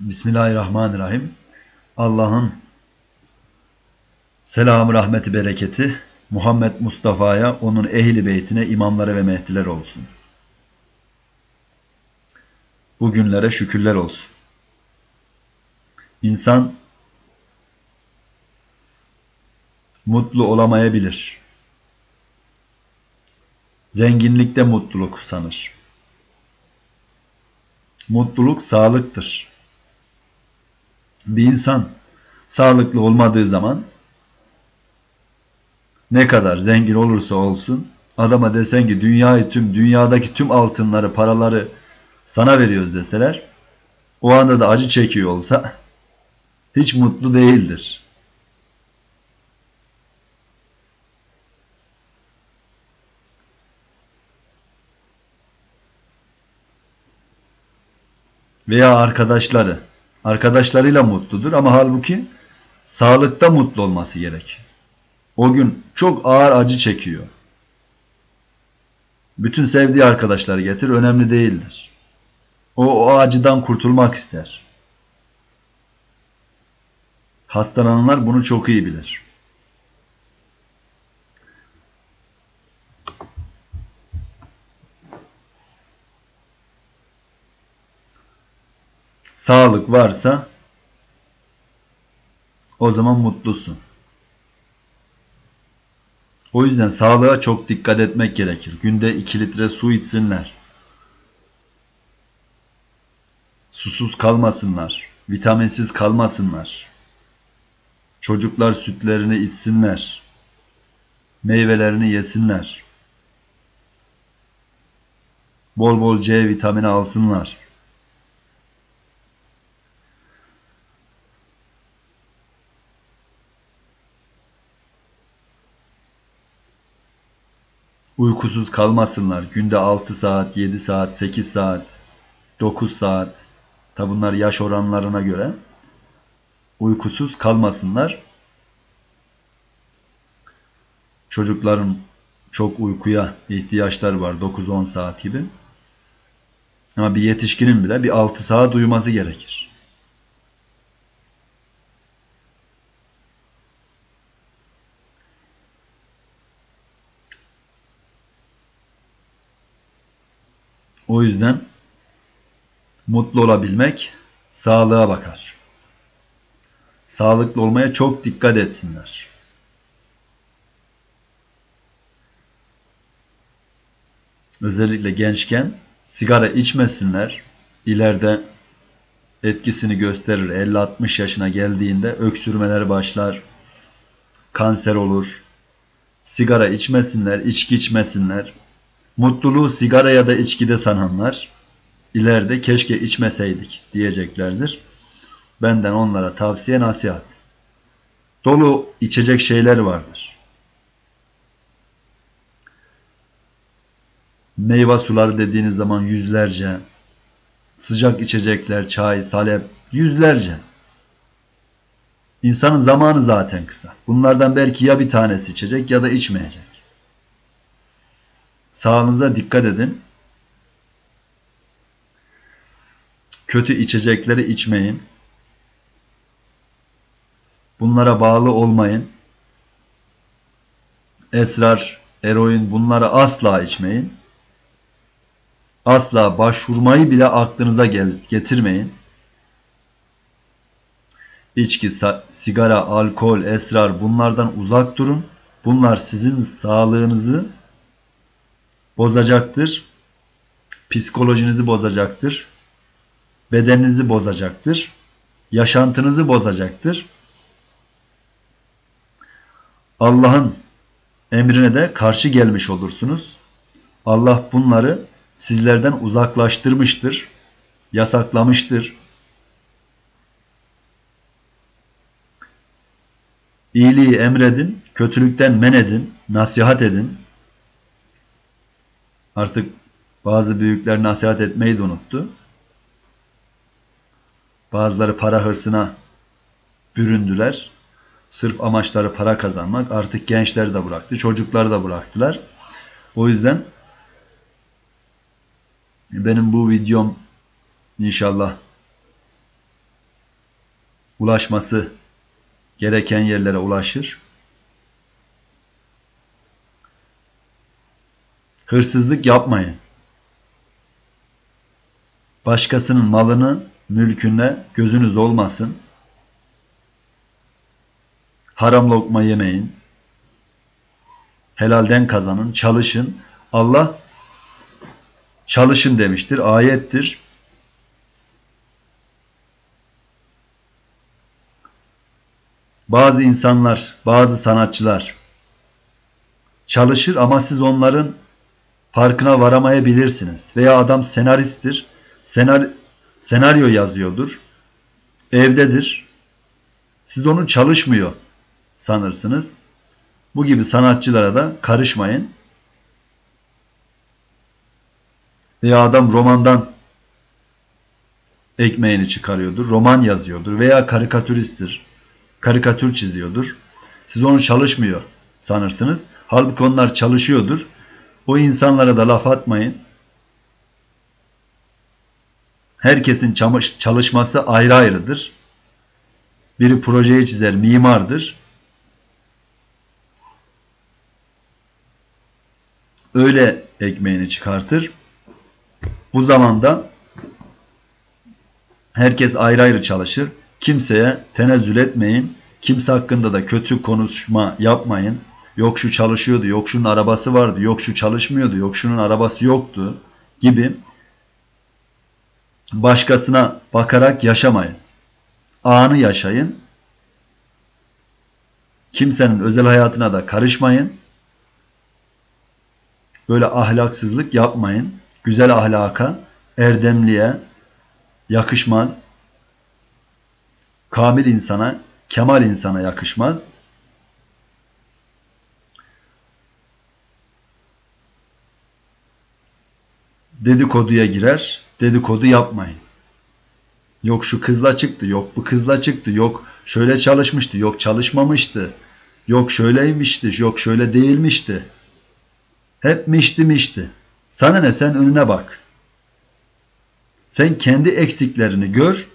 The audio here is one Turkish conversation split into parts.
Bismillahirrahmanirrahim. Allah'ın selamı, rahmeti, bereketi Muhammed Mustafa'ya, onun ehli beytine, imamlara ve mehdiler olsun. Bugünlere şükürler olsun. İnsan mutlu olamayabilir. Zenginlikte mutluluk sanır. Mutluluk sağlıktır. Bir insan sağlıklı olmadığı zaman ne kadar zengin olursa olsun adama desen ki dünyayı tüm dünyadaki tüm altınları paraları sana veriyoruz deseler o anda da acı çekiyor olsa hiç mutlu değildir. Veya arkadaşları. Arkadaşlarıyla mutludur ama halbuki sağlıkta mutlu olması gerek. O gün çok ağır acı çekiyor. Bütün sevdiği arkadaşları getir önemli değildir. O, o acıdan kurtulmak ister. Hastalananlar bunu çok iyi bilir. Sağlık varsa o zaman mutlusun. O yüzden sağlığa çok dikkat etmek gerekir. Günde 2 litre su içsinler. Susuz kalmasınlar. Vitaminsiz kalmasınlar. Çocuklar sütlerini içsinler. Meyvelerini yesinler. Bol bol C vitamini alsınlar. Uykusuz kalmasınlar. Günde 6 saat, 7 saat, 8 saat, 9 saat. Tabi bunlar yaş oranlarına göre. Uykusuz kalmasınlar. Çocukların çok uykuya ihtiyaçları var. 9-10 saat gibi. Ama bir yetişkinin bile bir 6 saat uyuması gerekir. O yüzden mutlu olabilmek sağlığa bakar. Sağlıklı olmaya çok dikkat etsinler. Özellikle gençken sigara içmesinler. İleride etkisini gösterir. 50-60 yaşına geldiğinde öksürmeler başlar. Kanser olur. Sigara içmesinler, içki içmesinler. Mutluluğu sigara ya da içkide sananlar ileride keşke içmeseydik diyeceklerdir. Benden onlara tavsiye nasihat. Dolu içecek şeyler vardır. Meyve suları dediğiniz zaman yüzlerce, sıcak içecekler, çay, salep yüzlerce. İnsanın zamanı zaten kısa. Bunlardan belki ya bir tanesi içecek ya da içmeyecek. Sağlığınıza dikkat edin. Kötü içecekleri içmeyin. Bunlara bağlı olmayın. Esrar, eroin bunları asla içmeyin. Asla başvurmayı bile aklınıza getirmeyin. İçki, sigara, alkol, esrar bunlardan uzak durun. Bunlar sizin sağlığınızı bozacaktır. Psikolojinizi bozacaktır. Bedeninizi bozacaktır. Yaşantınızı bozacaktır. Allah'ın emrine de karşı gelmiş olursunuz. Allah bunları sizlerden uzaklaştırmıştır, yasaklamıştır. İyiliği emredin, kötülükten men edin, nasihat edin. Artık bazı büyükler nasihat etmeyi de unuttu. Bazıları para hırsına büründüler. Sırf amaçları para kazanmak. Artık gençler de bıraktı, çocuklar da bıraktılar. O yüzden benim bu videom inşallah ulaşması gereken yerlere ulaşır. Hırsızlık yapmayın. Başkasının malını, mülküne gözünüz olmasın. Haram lokma yemeyin. Helalden kazanın, çalışın. Allah çalışın demiştir, ayettir. Bazı insanlar, bazı sanatçılar çalışır ama siz onların farkına varamayabilirsiniz. Veya adam senaristtir, senar senaryo yazıyordur, evdedir. Siz onun çalışmıyor sanırsınız. Bu gibi sanatçılara da karışmayın. Veya adam romandan ekmeğini çıkarıyordur, roman yazıyordur veya karikatüristtir, karikatür çiziyordur. Siz onu çalışmıyor sanırsınız. Halbuki onlar çalışıyordur. O insanlara da laf atmayın. Herkesin çalışması ayrı ayrıdır. Biri projeyi çizer, mimardır. Öyle ekmeğini çıkartır. Bu zamanda herkes ayrı ayrı çalışır. Kimseye tenezzül etmeyin. Kimse hakkında da kötü konuşma yapmayın. Yok şu çalışıyordu, yok şunun arabası vardı, yok şu çalışmıyordu, yok şunun arabası yoktu gibi başkasına bakarak yaşamayın. Anı yaşayın. Kimsenin özel hayatına da karışmayın. Böyle ahlaksızlık yapmayın. Güzel ahlaka, erdemliye yakışmaz. Kamil insana, kemal insana yakışmaz. Dedikoduya girer. Dedikodu yapmayın. Yok şu kızla çıktı, yok bu kızla çıktı, yok şöyle çalışmıştı, yok çalışmamıştı. Yok şöyleymişti, yok şöyle değilmişti. Hep mişti mişti. Sana ne sen önüne bak. Sen kendi eksiklerini gör.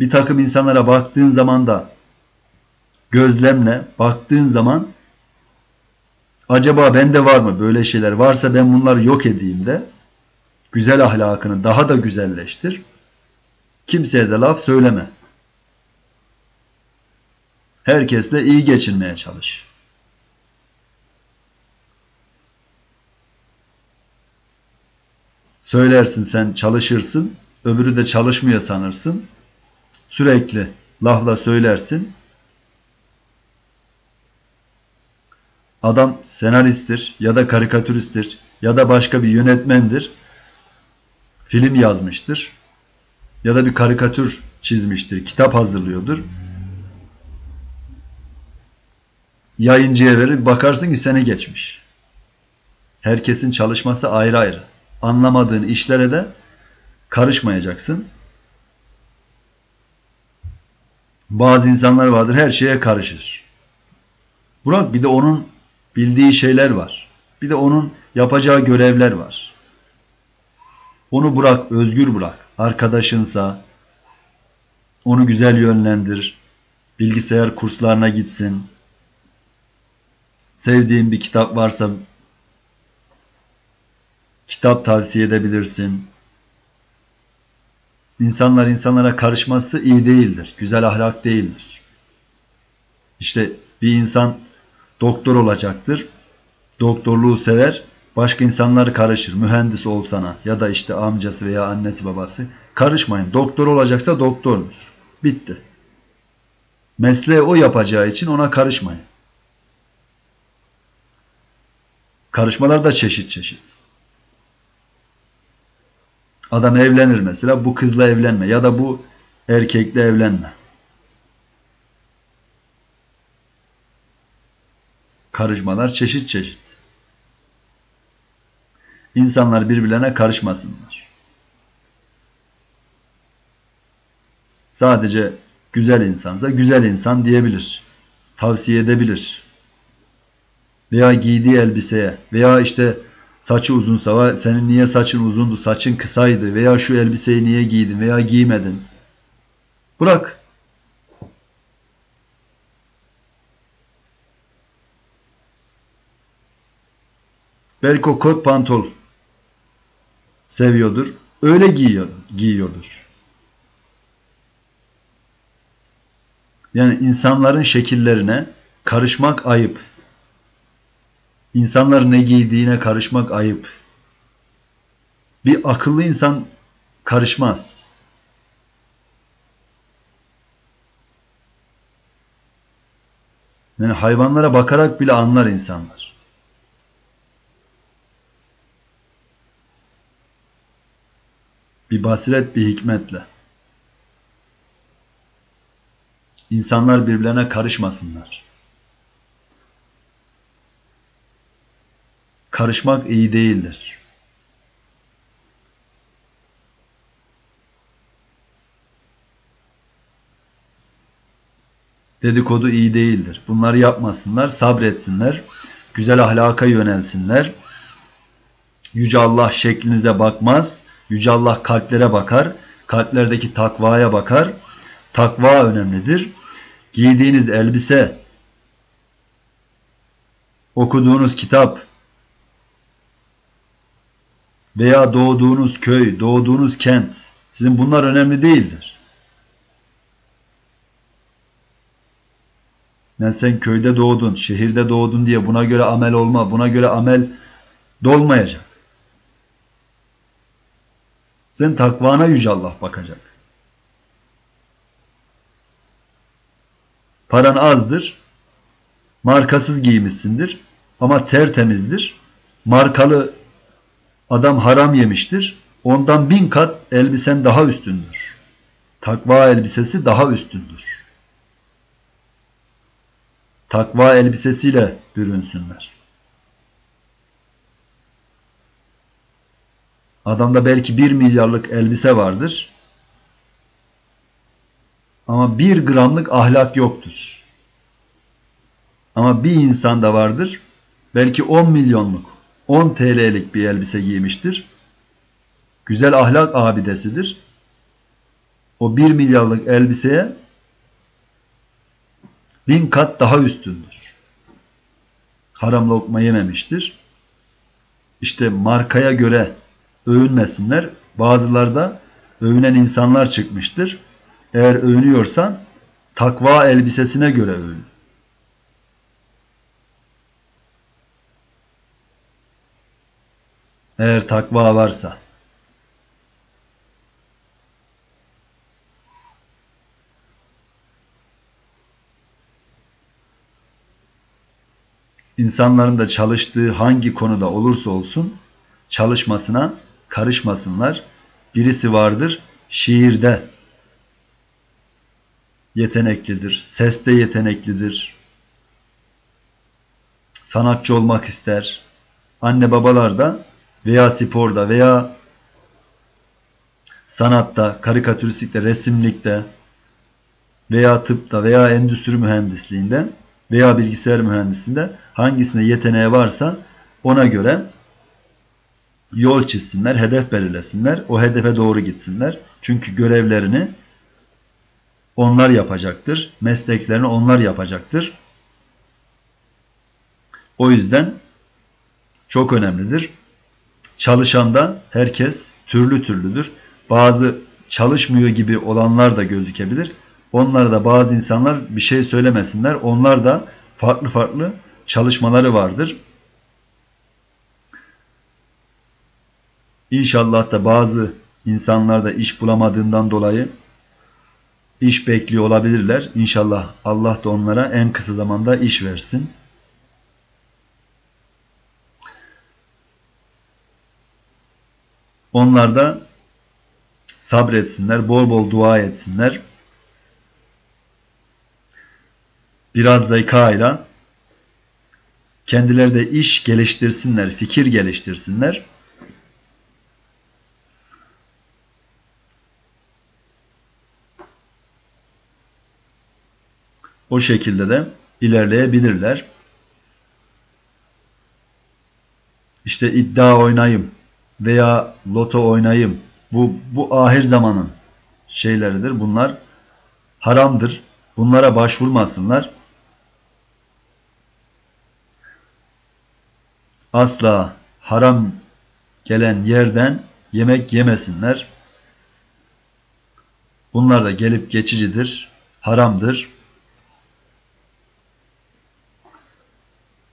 Bir takım insanlara baktığın zaman da gözlemle baktığın zaman Acaba bende var mı böyle şeyler? Varsa ben bunları yok edeyim de güzel ahlakını daha da güzelleştir. Kimseye de laf söyleme. Herkesle iyi geçinmeye çalış. Söylersin sen çalışırsın, öbürü de çalışmıyor sanırsın. Sürekli lafla söylersin, Adam senaristtir ya da karikatüristtir ya da başka bir yönetmendir. Film yazmıştır ya da bir karikatür çizmiştir, kitap hazırlıyordur. Yayıncıya verir, bakarsın ki sene geçmiş. Herkesin çalışması ayrı ayrı. Anlamadığın işlere de karışmayacaksın. Bazı insanlar vardır her şeye karışır. Burak bir de onun bildiği şeyler var. Bir de onun yapacağı görevler var. Onu bırak, özgür bırak. Arkadaşınsa onu güzel yönlendir. Bilgisayar kurslarına gitsin. Sevdiğin bir kitap varsa kitap tavsiye edebilirsin. İnsanlar insanlara karışması iyi değildir. Güzel ahlak değildir. İşte bir insan doktor olacaktır. Doktorluğu sever. Başka insanlar karışır. Mühendis olsana ya da işte amcası veya annesi babası. Karışmayın. Doktor olacaksa doktormuş. Bitti. Mesleği o yapacağı için ona karışmayın. Karışmalar da çeşit çeşit. Adam evlenir mesela bu kızla evlenme ya da bu erkekle evlenme. Karışmalar çeşit çeşit. İnsanlar birbirlerine karışmasınlar. Sadece güzel insansa güzel insan diyebilir. Tavsiye edebilir. Veya giydiği elbiseye veya işte saçı uzunsa senin niye saçın uzundu saçın kısaydı veya şu elbiseyi niye giydin veya giymedin. Bırak. Belki o kot pantol seviyordur. Öyle giyiyor, giyiyordur. Yani insanların şekillerine karışmak ayıp. İnsanlar ne giydiğine karışmak ayıp. Bir akıllı insan karışmaz. Yani hayvanlara bakarak bile anlar insanlar. Bir basiret, bir hikmetle. İnsanlar birbirlerine karışmasınlar. Karışmak iyi değildir. Dedikodu iyi değildir. Bunları yapmasınlar, sabretsinler, güzel ahlaka yönelsinler. Yüce Allah şeklinize bakmaz, Yüce Allah kalplere bakar, kalplerdeki takvaya bakar. Takva önemlidir. Giydiğiniz elbise, okuduğunuz kitap veya doğduğunuz köy, doğduğunuz kent sizin bunlar önemli değildir. Yani sen köyde doğdun, şehirde doğdun diye buna göre amel olma, buna göre amel dolmayacak. Sen takvana Yüce Allah bakacak. Paran azdır, markasız giymişsindir ama tertemizdir. Markalı adam haram yemiştir. Ondan bin kat elbisen daha üstündür. Takva elbisesi daha üstündür. Takva elbisesiyle bürünsünler. Adamda belki bir milyarlık elbise vardır. Ama bir gramlık ahlak yoktur. Ama bir insanda vardır. Belki 10 milyonluk, 10 TL'lik bir elbise giymiştir. Güzel ahlak abidesidir. O 1 milyarlık elbiseye bin kat daha üstündür. Haram lokma yememiştir. İşte markaya göre övünmesinler. Bazıları da övünen insanlar çıkmıştır. Eğer övünüyorsan takva elbisesine göre övün. Eğer takva varsa. İnsanların da çalıştığı hangi konuda olursa olsun çalışmasına karışmasınlar. Birisi vardır şiirde yeteneklidir, seste yeteneklidir, sanatçı olmak ister. Anne babalar da veya sporda veya sanatta, karikatüristlikte, resimlikte veya tıpta veya endüstri mühendisliğinde veya bilgisayar mühendisliğinde hangisinde yeteneği varsa ona göre yol çizsinler, hedef belirlesinler, o hedefe doğru gitsinler. Çünkü görevlerini onlar yapacaktır. Mesleklerini onlar yapacaktır. O yüzden çok önemlidir. Çalışanda herkes türlü türlüdür. Bazı çalışmıyor gibi olanlar da gözükebilir. Onlara da bazı insanlar bir şey söylemesinler. Onlar da farklı farklı çalışmaları vardır. İnşallah da bazı insanlar da iş bulamadığından dolayı iş bekliyor olabilirler. İnşallah Allah da onlara en kısa zamanda iş versin. Onlar da sabretsinler, bol bol dua etsinler. Biraz zekayla kendileri de iş geliştirsinler, fikir geliştirsinler. O şekilde de ilerleyebilirler. İşte iddia oynayayım veya loto oynayayım. Bu, bu ahir zamanın şeyleridir. Bunlar haramdır. Bunlara başvurmasınlar. Asla haram gelen yerden yemek yemesinler. Bunlar da gelip geçicidir, haramdır.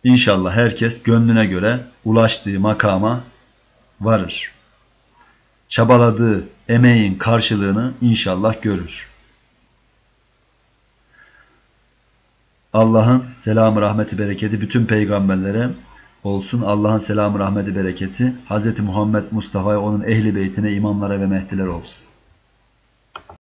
İnşallah herkes gönlüne göre ulaştığı makama varır. Çabaladığı emeğin karşılığını inşallah görür. Allah'ın selamı, rahmeti, bereketi bütün peygamberlere olsun. Allah'ın selamı, rahmeti, bereketi Hz. Muhammed Mustafa'ya, onun ehli beytine, imamlara ve mehdiler olsun.